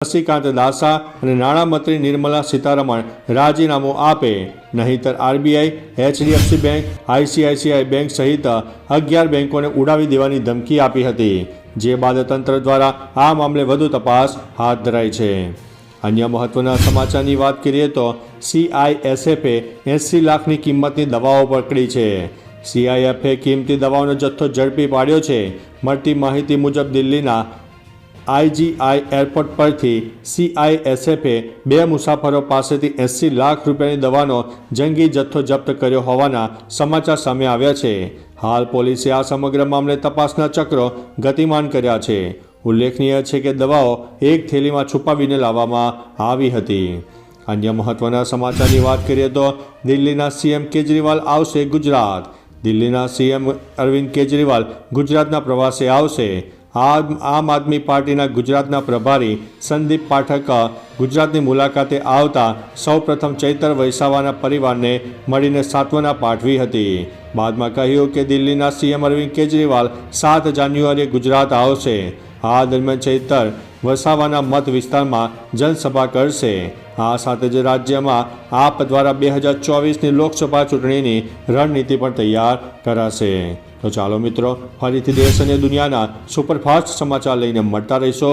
શશિકાંત દાસા અને નાણામંત્રી નિર્મલા સીતારમણ રાજીનામું આપે. નહીંતર RBI, HDFC bank, ICICI bank સહિત અગિયાર બેંકોને ઉડાવી દેવાની ધમકી આપી હતી, જે બાદ તંત્ર દ્વારા આ મામલે વધુ તપાસ હાથ ધરાઈ છે. અન્ય મહત્વના સમાચારની વાત કરીએ તો સીઆઈએસએફે એંસી લાખની કિંમતની દવાઓ પકડી છે. સીઆઈએફે કિંમતી દવાઓનો જથ્થો ઝડપી પાડ્યો છે. મળતી માહિતી મુજબ દિલ્હીના આઈજીઆઈ એરપોર્ટ પરથી સીઆઈએસએફે બે મુસાફરો પાસેથી એંસી લાખ રૂપિયાની દવાનો જંગી જથ્થો જપ્ત કર્યો હોવાના સમાચાર સામે આવ્યા છે. હાલ પોલીસે આ સમગ્ર મામલે તપાસના ચક્રો ગતિમાન કર્યા છે. ઉલ્લેખનીય છે કે દવાઓ એક થેલીમાં છુપાવીને લાવવામાં આવી હતી. અન્ય મહત્વના સમાચારની વાત કરીએ તો દિલ્હીના સીએમ કેજરીવાલ આવશે ગુજરાત. દિલ્હીના સીએમ અરવિંદ કેજરીવાલ ગુજરાતના પ્રવાસે આવશે. આમ આદમી પાર્ટીના ગુજરાતના પ્રભારી સંદીપ પાઠક ગુજરાતની મુલાકાતે આવતા સૌપ્રથમ ચૈતર વૈસાવાના પરિવારને મળીને સાંત્વના પાઠવી હતી. બાદમાં કહ્યું કે દિલ્હીના સીએમ અરવિંદ કેજરીવાલ સાત જાન્યુઆરીએ ગુજરાત આવશે. આ દરમિયાન ચૈતર વસાવાના મત વિસ્તારમાં જનસભા કરશે. આ સાથે જ રાજ્યમાં આપ દ્વારા બે હજાર ચોવીસની લોકસભા ચૂંટણીની રણનીતિ પણ તૈયાર કરાશે. તો ચાલો મિત્રો, ફરીથી દેશ અને દુનિયાના સુપરફાસ્ટ સમાચાર લઈને મળતા રહીશો.